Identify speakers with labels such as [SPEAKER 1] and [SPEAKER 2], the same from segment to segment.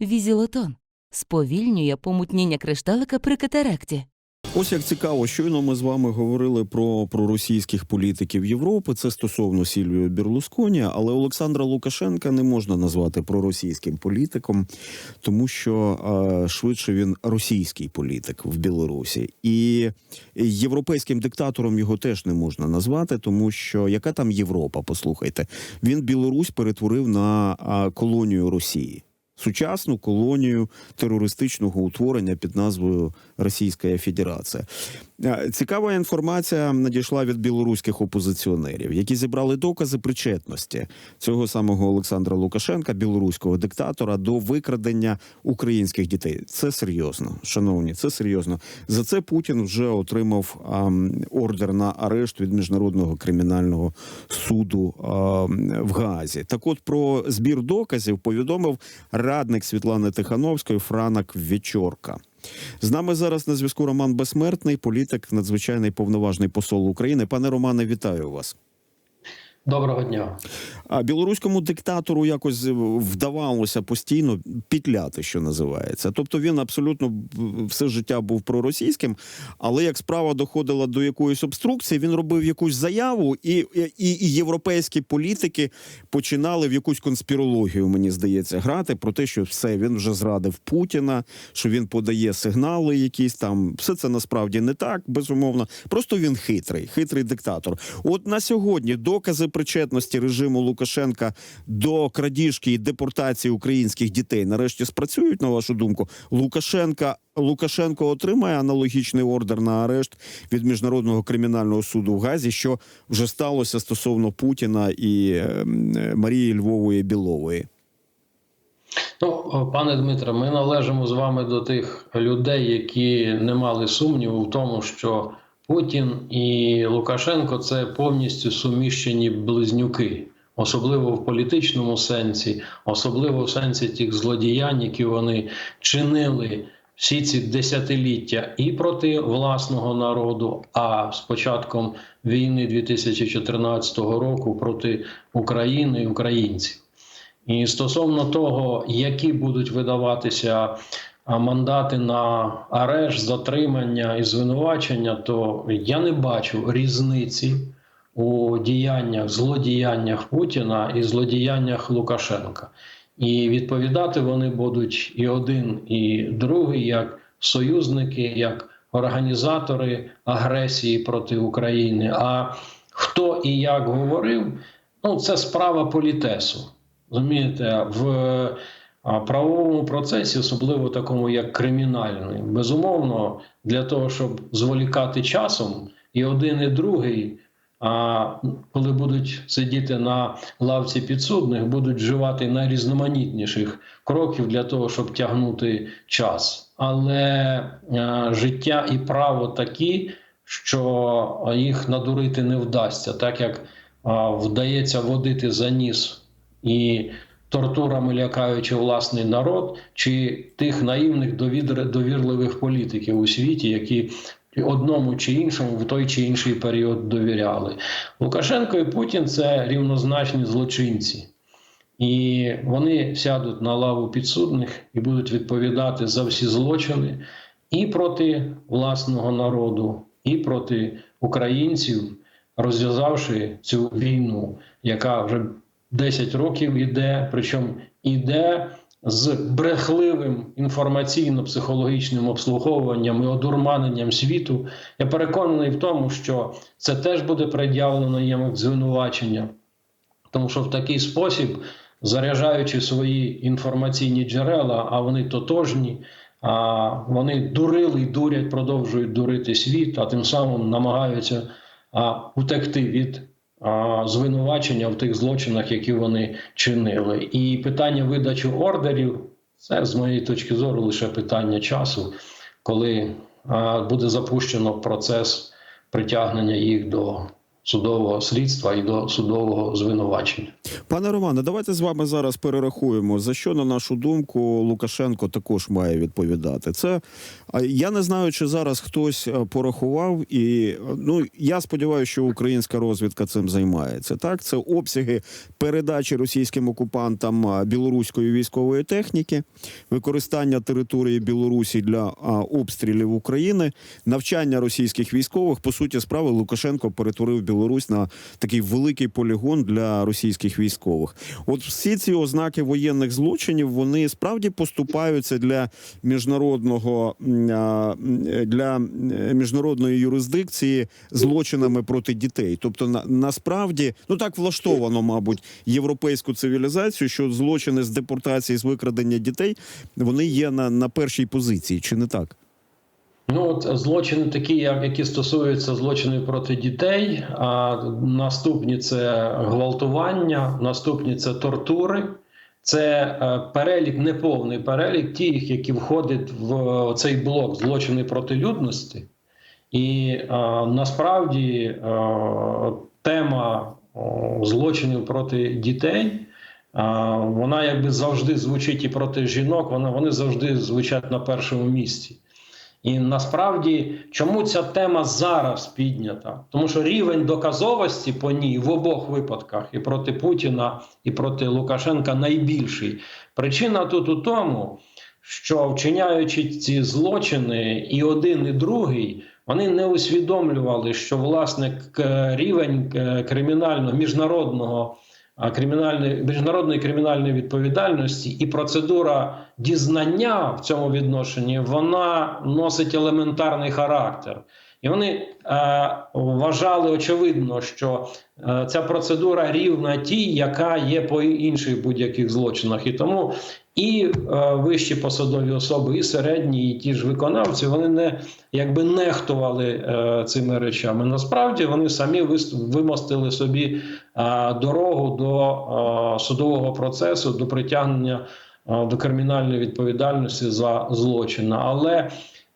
[SPEAKER 1] Візілотон сповільнює помутніння кришталика при катаракті.
[SPEAKER 2] Ось як цікаво, щойно ми з вами говорили про проросійських політиків Європи. Це стосовно Сільвіо Берлусконі, але Олександра Лукашенка не можна назвати проросійським політиком, тому що е, швидше він російський політик в Білорусі, і європейським диктатором його теж не можна назвати, тому що яка там Європа? Послухайте, він Білорусь перетворив на колонію Росії. Сучасну колонію терористичного утворення під назвою Російська Федерація. Е, Цікава інформація надійшла від білоруських опозиціонерів, які зібрали докази причетності цього самого Олександра Лукашенка, білоруського диктатора, до викрадення українських дітей. Це серйозно, шановні, це серйозно. За це Путін вже отримав ордер на арешт від міжнародного кримінального суду в Гаазі. Так, от про збір доказів повідомив радник Світлани Тихановської Франак Вечорка. З нами зараз на зв'язку Роман Безсмертний, політик, надзвичайний повноважний посол України. Пане Романе, вітаю вас.
[SPEAKER 3] Доброго дня.
[SPEAKER 2] А білоруському диктатору якось вдавалося постійно пітляти, що називається. Тобто він абсолютно все життя був проросійським, але як справа доходила до якоїсь обструкції, він робив якусь заяву, і, і, і європейські політики починали в якусь конспірологію, мені здається, грати про те, що все він вже зрадив Путіна, що він подає сигнали, якісь там. Все це насправді не так, безумовно. Просто він хитрий, хитрий диктатор. От на сьогодні докази причетності режиму Лукашенка до крадіжки і депортації українських дітей нарешті спрацюють, на вашу думку. Лукашенка Лукашенко отримає аналогічний ордер на арешт від міжнародного кримінального суду в Газі, що вже сталося стосовно Путіна і е, Марії Львової Білової.
[SPEAKER 3] Ну, пане Дмитре, ми належимо з вами до тих людей, які не мали сумніву в тому, що Путін і Лукашенко це повністю суміщені близнюки, особливо в політичному сенсі, особливо в сенсі тих злодіянь, які вони чинили всі ці десятиліття і проти власного народу, а з початком війни 2014 року проти України і українців. І стосовно того, які будуть видаватися мандати на арешт, затримання і звинувачення, то я не бачу різниці у діяннях, злодіяннях Путіна і злодіяннях Лукашенка. І відповідати вони будуть і один, і другий, як союзники, як організатори агресії проти України. А хто і як говорив, ну це справа політесу. Розумієте, в а, правовому процесі, особливо такому як кримінальний, безумовно, для того, щоб зволікати часом, і один, і другий, а коли будуть сидіти на лавці підсудних, будуть вживати найрізноманітніших кроків для того, щоб тягнути час. Але а, життя і право такі, що їх надурити не вдасться, так як а, вдається водити за ніс і тортурами лякаючи власний народ, чи тих наївних довірливих політиків у світі, які одному чи іншому в той чи інший період довіряли. Лукашенко і Путін це рівнозначні злочинці. І вони сядуть на лаву підсудних і будуть відповідати за всі злочини і проти власного народу, і проти українців, розв'язавши цю війну, яка вже 10 років іде, причому іде з брехливим інформаційно-психологічним обслуговуванням і одурманенням світу. Я переконаний в тому, що це теж буде пред'явлено їм як звинувачення, тому що в такий спосіб, заряджаючи свої інформаційні джерела, а вони тотожні. А вони дурили і дурять, продовжують дурити світ, а тим самим намагаються а, утекти від звинувачення в тих злочинах, які вони чинили. І питання видачі ордерів це з моєї точки зору лише питання часу, коли буде запущено процес притягнення їх до судового слідства і до судового звинувачення.
[SPEAKER 2] Пане Романе, давайте з вами зараз перерахуємо, за що, на нашу думку, Лукашенко також має відповідати. Це я не знаю, чи зараз хтось е, порахував, і е, ну я сподіваюся, що українська розвідка цим займається. Так, це обсяги передачі російським окупантам білоруської військової техніки, використання території Білорусі для обстрілів України, навчання російських військових. По суті, справи Лукашенко перетворив Білорусь на такий великий полігон для російських військових. От всі ці ознаки воєнних злочинів вони справді поступаються для міжнародного для міжнародної юрисдикції злочинами проти дітей. Тобто, на, насправді, ну так влаштовано, мабуть, європейську цивілізацію, що злочини з депортації з викрадення дітей вони є на, на першій позиції, чи не так?
[SPEAKER 3] Ну, злочини такі, які стосуються злочинів проти дітей. А наступні це гвалтування, наступні це тортури. Це е, перелік, неповний перелік тих, які входять в цей блок злочини проти людності. І е, насправді е, тема злочинів проти дітей. е, Вона якби завжди звучить і проти жінок, вона, вони завжди звучать на першому місці. І насправді, чому ця тема зараз піднята? Тому що рівень доказовості по ній в обох випадках і проти Путіна, і проти Лукашенка найбільший. Причина тут у тому, що вчиняючи ці злочини, і один, і другий, вони не усвідомлювали, що власне рівень е, кримінального міжнародного кримінальної міжнародної кримінальної відповідальності і процедура дізнання в цьому відношенні вона носить елементарний характер. І вони е, вважали очевидно, що е, ця процедура рівна тій, яка є по інших будь-яких злочинах. І тому і е, вищі посадові особи, і середні, і ті ж виконавці, вони не якби нехтували е, цими речами. Насправді вони самі вимостили собі е, дорогу до е, судового процесу, до притягнення е, до кримінальної відповідальності за злочин. Але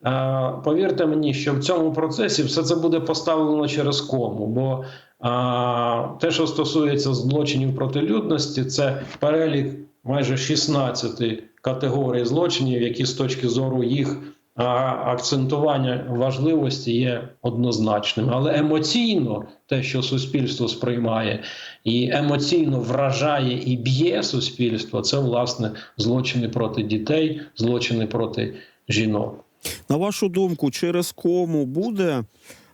[SPEAKER 3] е, повірте мені, що в цьому процесі все це буде поставлено через кому. Бо е, те, що стосується злочинів проти людності, це перелік майже 16 категорій злочинів, які з точки зору їх акцентування важливості є однозначним. Але емоційно те, що суспільство сприймає, і емоційно вражає і б'є суспільство, це власне злочини проти дітей, злочини проти жінок.
[SPEAKER 2] На вашу думку, через кому буде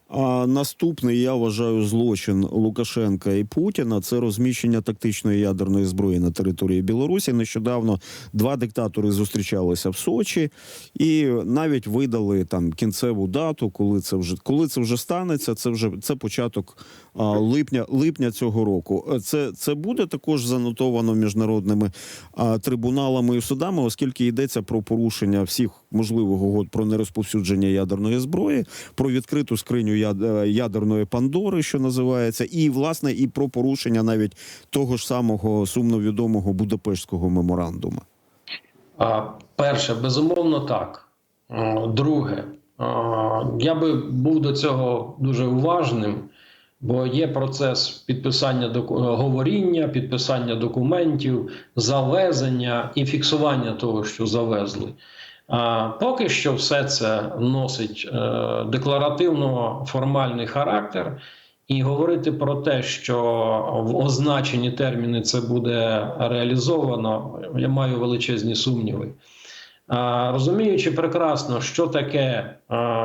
[SPEAKER 2] а, наступний, я вважаю, злочин Лукашенка і Путіна це розміщення тактичної ядерної зброї на території Білорусі. Нещодавно два диктатори зустрічалися в Сочі і навіть видали там кінцеву дату, коли це вже коли це вже станеться. Це вже це початок а, липня липня цього року. Це, це буде також занотовано міжнародними а, трибуналами і судами, оскільки йдеться про порушення всіх можливих угод про нерозповсюдження ядерної зброї, про відкриту скриню яд- е, ядерної Пандори, що називається, і власне і про порушення навіть того ж самого сумно відомого Будапештського меморандуму.
[SPEAKER 3] Перше, безумовно, так. Друге, я би був до цього дуже уважним, бо є процес підписання говоріння, підписання документів, завезення і фіксування того, що завезли. Поки що все це носить е, декларативно-формальний характер. І говорити про те, що в означені терміни це буде реалізовано, я маю величезні сумніви. Розуміючи прекрасно, що таке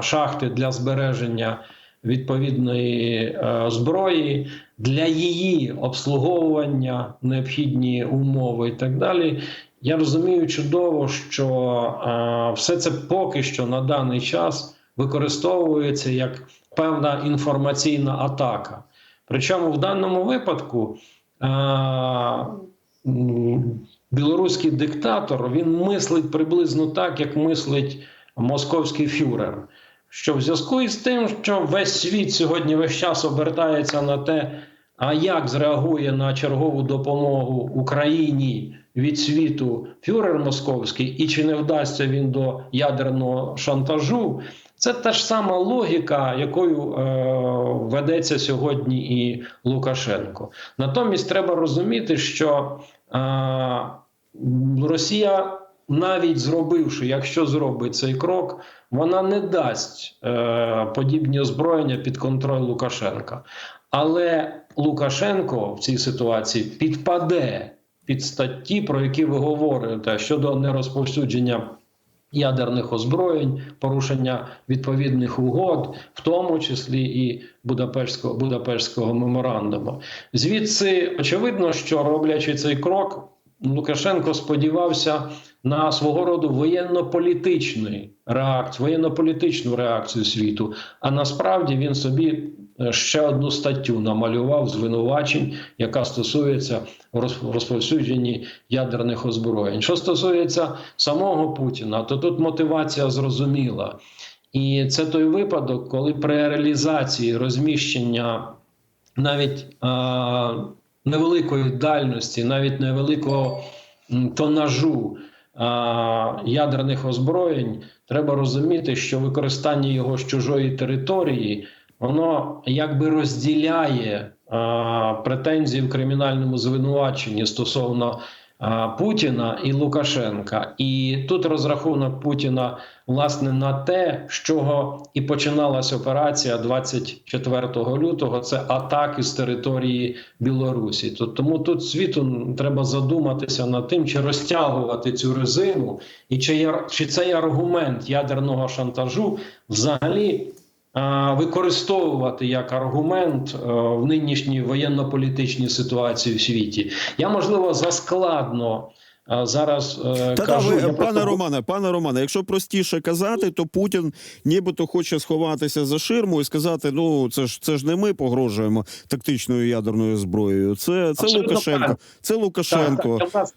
[SPEAKER 3] шахти для збереження відповідної е, зброї, для її обслуговування, необхідні умови і так далі. Я розумію чудово, що е, все це поки що на даний час використовується як певна інформаційна атака. Причому в даному випадку е, білоруський диктатор він мислить приблизно так, як мислить московський фюрер. Що в зв'язку із тим, що весь світ сьогодні весь час обертається на те, а як зреагує на чергову допомогу Україні від світу фюрер московський, і чи не вдасться він до ядерного шантажу, Це та ж сама логіка, якою е, ведеться сьогодні і Лукашенко. Натомість треба розуміти, що е, Росія, навіть зробивши, якщо зробить цей крок, вона не дасть е, подібні озброєння під контроль Лукашенка. Але Лукашенко в цій ситуації підпаде під статті, про які ви говорите щодо нерозповсюдження ядерних озброєнь, порушення відповідних угод, в тому числі і Будапештського, Будапештського меморандуму. Звідси очевидно, що роблячи цей крок, Лукашенко сподівався на свого роду воєнно-політичний реакцію, воєнно-політичну реакцію світу. А насправді він собі ще одну статтю намалював звинувачень, яка стосується розповсюдженні ядерних озброєнь. Що стосується самого Путіна, то тут мотивація зрозуміла. І це той випадок, коли при реалізації розміщення навіть а, невеликої дальності, навіть невеликого тонажу а, ядерних озброєнь, треба розуміти, що використання його з чужої території воно якби розділяє а, претензії в кримінальному звинуваченні стосовно а, Путіна і Лукашенка. І тут розрахунок Путіна власне на те, з чого і починалася операція 24 лютого. Це атаки з території Білорусі. То- Тому тут світу треба задуматися над тим, чи розтягувати цю резину, і чи, є- чи цей аргумент ядерного шантажу взагалі. Використовувати як аргумент е, в нинішній воєнно-політичній ситуації в світі, я можливо заскладно е, зараз е,
[SPEAKER 2] Та
[SPEAKER 3] кажу.
[SPEAKER 2] ви, пане
[SPEAKER 3] просто-
[SPEAKER 2] Романе, пане Романе, якщо простіше казати, то Путін нібито хоче сховатися за ширму і сказати: ну це ж це ж не ми погрожуємо тактичною ядерною зброєю. Це, це
[SPEAKER 3] Абсолютно
[SPEAKER 2] Лукашенко.
[SPEAKER 3] правильно.
[SPEAKER 2] Це Лукашенко.
[SPEAKER 3] Так, так,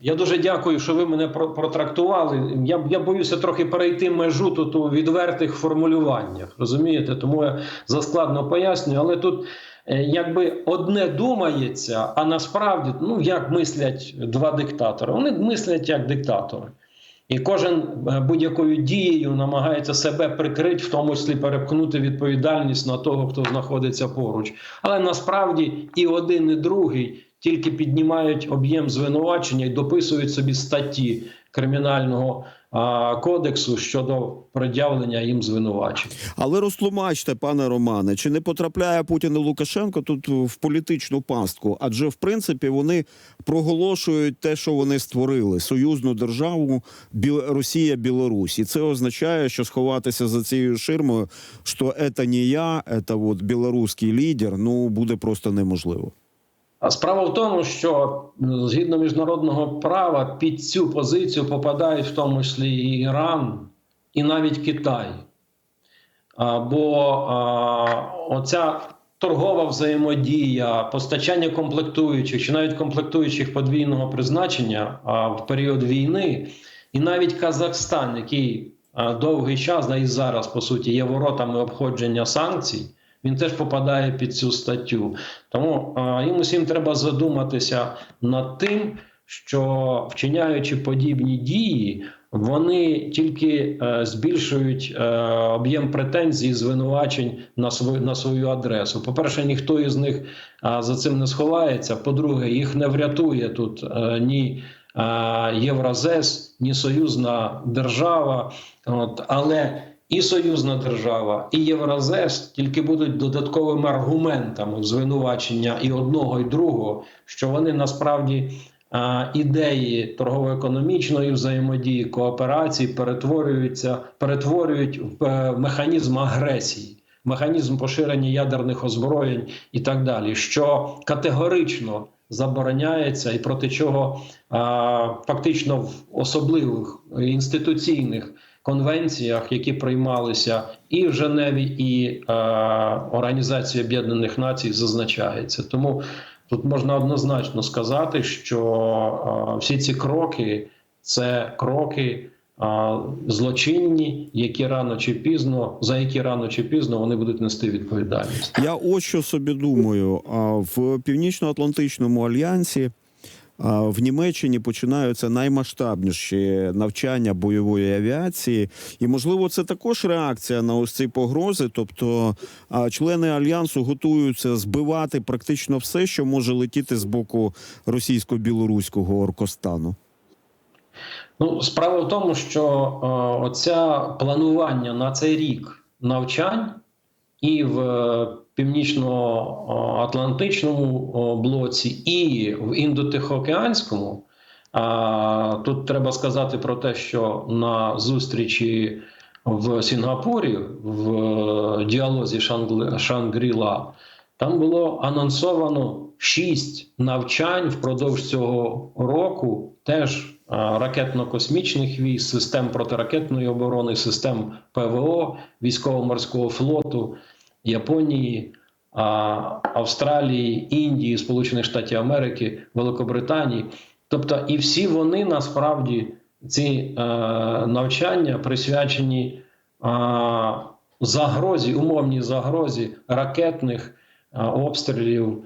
[SPEAKER 3] я, дуже дякую, що ви мене протрактували. Я, я боюся трохи перейти межу тут у відвертих формулюваннях. Розумієте? Тому я заскладно пояснюю. Але тут е, якби одне думається, а насправді, ну як мислять два диктатори? Вони мислять як диктатори. І кожен е, будь-якою дією намагається себе прикрити, в тому числі перепхнути відповідальність на того, хто знаходиться поруч. Але насправді і один, і другий тільки піднімають об'єм звинувачення і дописують собі статті кримінального кодексу щодо пред'явлення їм звинувачень.
[SPEAKER 2] Але розтлумачте, пане Романе, чи не потрапляє Путін і Лукашенко тут в політичну пастку? Адже в принципі вони проголошують те, що вони створили союзну державу Біл... Росія Білорусь. І це означає, що сховатися за цією ширмою, що це не я, це от білоруський лідер, ну буде просто неможливо.
[SPEAKER 3] Справа в тому, що згідно міжнародного права під цю позицію попадають в тому числі і Іран, і навіть Китай. Бо оця торгова взаємодія, постачання комплектуючих чи навіть комплектуючих подвійного призначення в період війни, і навіть Казахстан, який довгий час, да і зараз по суті є воротами обходження санкцій. Він теж попадає під цю статтю. Тому їм усім треба задуматися над тим, що вчиняючи подібні дії, вони тільки е, збільшують е, об'єм претензій, і звинувачень на свою на свою адресу. По-перше, ніхто із них за цим не сховається. По-друге, їх не врятує тут е, ні е, Євразес, ні союзна держава. От, але і союзна держава, і Євразес тільки будуть додатковими аргументами звинувачення і одного, і другого, що вони насправді ідеї торгово-економічної взаємодії, кооперації перетворюються, перетворюють в е, механізм агресії, механізм поширення ядерних озброєнь і так далі, що категорично забороняється і проти чого а, фактично в особливих інституційних конвенціях, які приймалися і в Женеві, і е, Організації Об'єднаних Націй, зазначається. Тому тут можна однозначно сказати, що е, всі ці кроки це кроки. е, Злочинні, які рано чи пізно, за які рано чи пізно вони будуть нести відповідальність.
[SPEAKER 2] Я ось що собі думаю. В Північно-Атлантичному альянсі в Німеччині починаються наймасштабніші навчання бойової авіації, і можливо, це також реакція на ось ці погрози. Тобто, члени альянсу готуються збивати практично все, що може летіти з боку російсько-білоруського оркостану.
[SPEAKER 3] Ну, справа в тому, що е, оця планування на цей рік навчань і в е, північно-атлантичному блоці, і в індотихоокеанському. Тут треба сказати про те, що на зустрічі в Сінгапурі в е, діалозі Шангрі-Ла там було анонсовано шість навчань впродовж цього року, теж ракетно-космічних військ, систем протиракетної оборони, систем ПВО, військово-морського флоту Японії, Австралії, Індії, Сполучених Штатів Америки, Великобританії. Тобто, і всі вони насправді ці е, навчання присвячені загрозі, умовній загрозі ракетних е, обстрілів,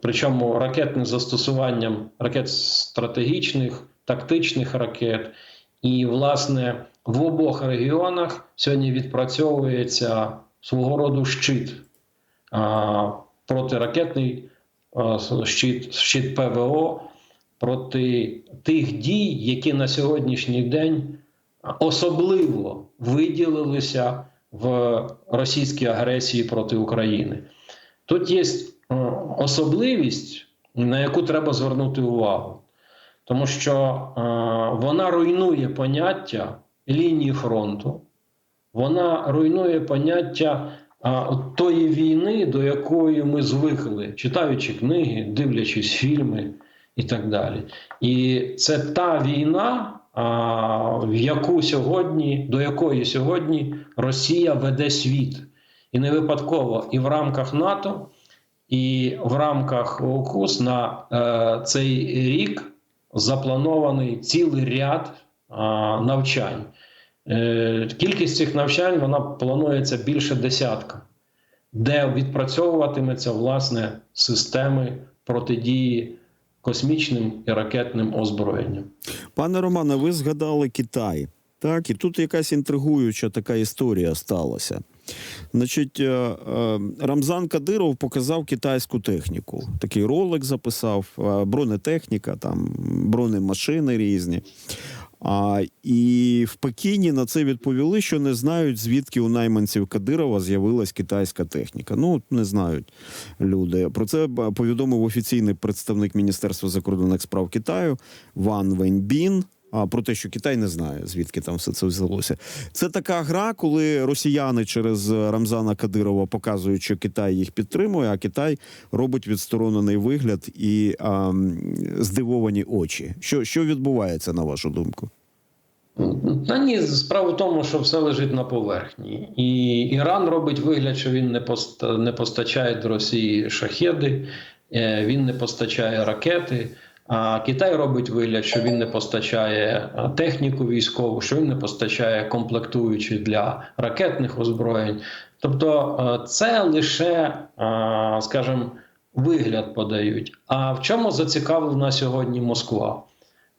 [SPEAKER 3] причому ракетним застосуванням ракет стратегічних, тактичних ракет. І, власне, в обох регіонах сьогодні відпрацьовується свого роду щит е, протиракетний е, щит, щит ПВО проти тих дій, які на сьогоднішній день особливо виділилися в російській агресії проти України. Тут є особливість, на яку треба звернути увагу, тому що е, вона руйнує поняття лінії фронту, вона руйнує поняття а, тої війни, до якої ми звикли, читаючи книги, дивлячись фільми і так далі. І це та війна, а, в яку сьогодні, до якої сьогодні Росія веде світ. І не випадково і в рамках НАТО, і в рамках ОКУС на е, цей рік запланований цілий ряд а, навчань. Е, Кількість цих навчань вона планується більше десятка, де відпрацьовуватиметься власне системи протидії космічним і ракетним озброєнням.
[SPEAKER 2] Пане Романе, ви згадали Китай. Так, і тут якась інтригуюча така історія сталася. Значить, е, е, Рамзан Кадиров показав китайську техніку. Такий ролик записав, бронетехніка, там бронемашини різні. А, і в Пекіні на це відповіли, що не знають, звідки у найманців Кадирова з'явилась китайська техніка. Ну, не знають люди. Про це повідомив офіційний представник Міністерства закордонних справ Китаю Ван Веньбін. Про те, що Китай не знає, звідки там все це взялося. Це така гра, коли росіяни через Рамзана Кадирова показують, що Китай їх підтримує, а Китай робить відсторонений вигляд і а, здивовані очі. Що, що відбувається, на вашу думку?
[SPEAKER 3] Та ні, справа в тому, що все лежить на поверхні. І Іран робить вигляд, що він не поста- не постачає до Росії шахеди, е, він не постачає ракети. Китай робить вигляд, що він не постачає е, техніку військову, що він не постачає комплектуючі для ракетних озброєнь. Тобто, е, це лише, е, скажімо, вигляд подають. А в чому зацікавлена сьогодні Москва?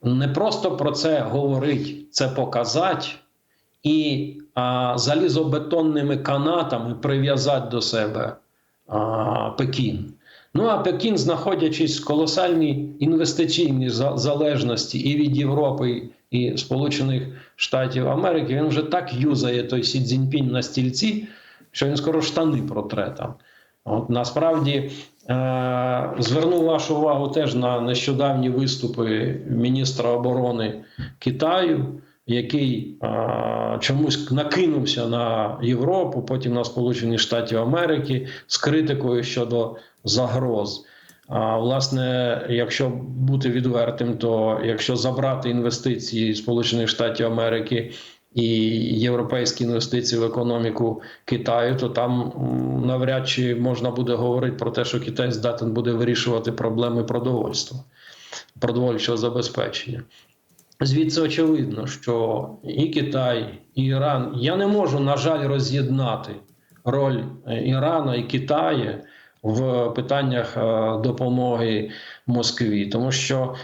[SPEAKER 3] не просто про це говорить, це показати і залізобетонними канатами прив'язати до себе Пекін. Ну а Пекін, знаходячись в колосальній інвестиційній залежності і від Європи, і Сполучених Штатів Америки, він вже так юзає той Сі Цзіньпінь на стільці, що він скоро штани протре там. От насправді е, зверну вашу увагу теж на нещодавні виступи міністра оборони Китаю, який е, чомусь накинувся на Європу, потім на Сполучені Штати Америки з критикою щодо загроз. А власне, якщо бути відвертим, то якщо забрати інвестиції Сполучених Штатів Америки і європейські інвестиції в економіку Китаю, то там навряд чи можна буде говорити про те, що Китай здатен буде вирішувати проблеми продовольства, продовольчого забезпечення. Звідси очевидно, що і Китай, і Іран. Я не можу, на жаль, роз'єднати роль е, Ірана і Китаю в питаннях е, допомоги Москві, тому що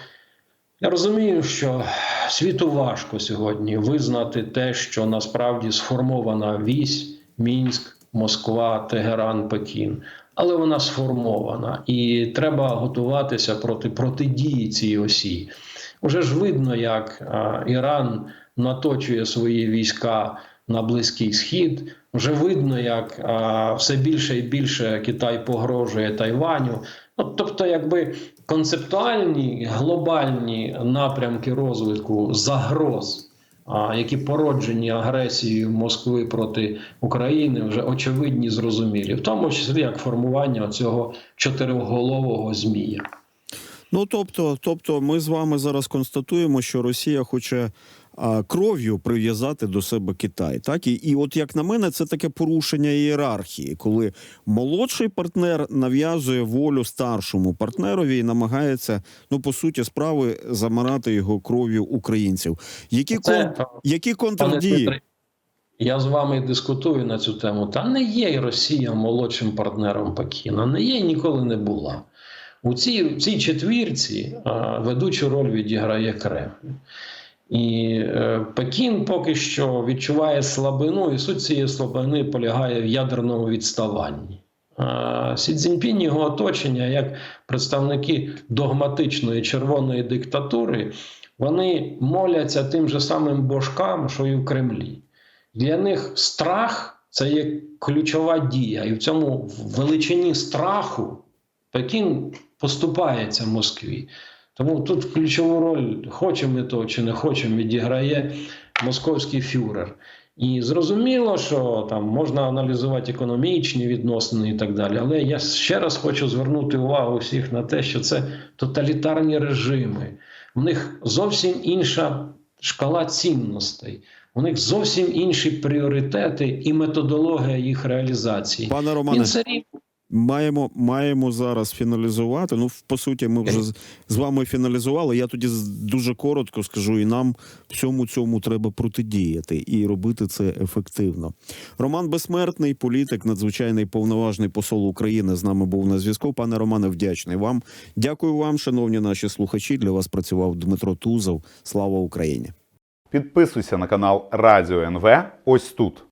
[SPEAKER 3] я розумію, що світу важко сьогодні визнати те, що насправді сформована вісь Мінськ, Москва, Тегеран, Пекін. Але вона сформована, і треба готуватися проти протидії цій осі. Уже ж видно, як Іран наточує свої війська на Близький Схід. Вже видно, як все більше і більше Китай погрожує Тайваню. Ну, тобто, якби концептуальні глобальні напрямки розвитку загроз, які породжені агресією Москви проти України, вже очевидні, зрозумілі, в тому числі як формування цього чотирьохголового змія.
[SPEAKER 2] Ну тобто, тобто, ми з вами зараз констатуємо, що Росія хоче кров'ю прив'язати до себе Китай. Так і, і от як на мене, це таке порушення ієрархії, коли молодший партнер нав'язує волю старшому партнерові і намагається, ну по суті, справи замирати його кров'ю українців. Які
[SPEAKER 3] Це,
[SPEAKER 2] кон... які контрдії?
[SPEAKER 3] Я з вами дискутую на цю тему. Та не є Росія молодшим партнером Пекіна, не є і ніколи не була. У цій, цій четвірці а, ведучу роль відіграє Кремль. І е, Пекін поки що відчуває слабину, і суть цієї слабини полягає в ядерному відставанні. А, Сі Цзіньпінь, його оточення, як представники догматичної червоної диктатури, вони моляться тим же самим божкам, що і в Кремлі. Для них страх це є ключова дія, і в цьому величині страху Пекін поступається Москві. Тому тут ключову роль, хочемо ми того чи не хочемо, відіграє московський фюрер. І зрозуміло, що там можна аналізувати економічні відносини і так далі. Але я ще раз хочу звернути увагу всіх на те, що це тоталітарні режими. У них зовсім інша шкала цінностей, у них зовсім інші пріоритети і методологія їх реалізації.
[SPEAKER 2] Пане Романе, Маємо, маємо зараз фіналізувати. Ну, по суті, ми вже з, вами фіналізували. Я тоді дуже коротко скажу, і нам всьому цьому треба протидіяти і робити це ефективно. Роман Безсмертний, політик, надзвичайний повноважний посол України з нами був на зв'язку. Пане Романе, вдячний вам. Дякую вам, шановні наші слухачі. Для вас працював Дмитро Тузов. Слава Україні!
[SPEAKER 4] Підписуйся на канал Радіо НВ ось тут.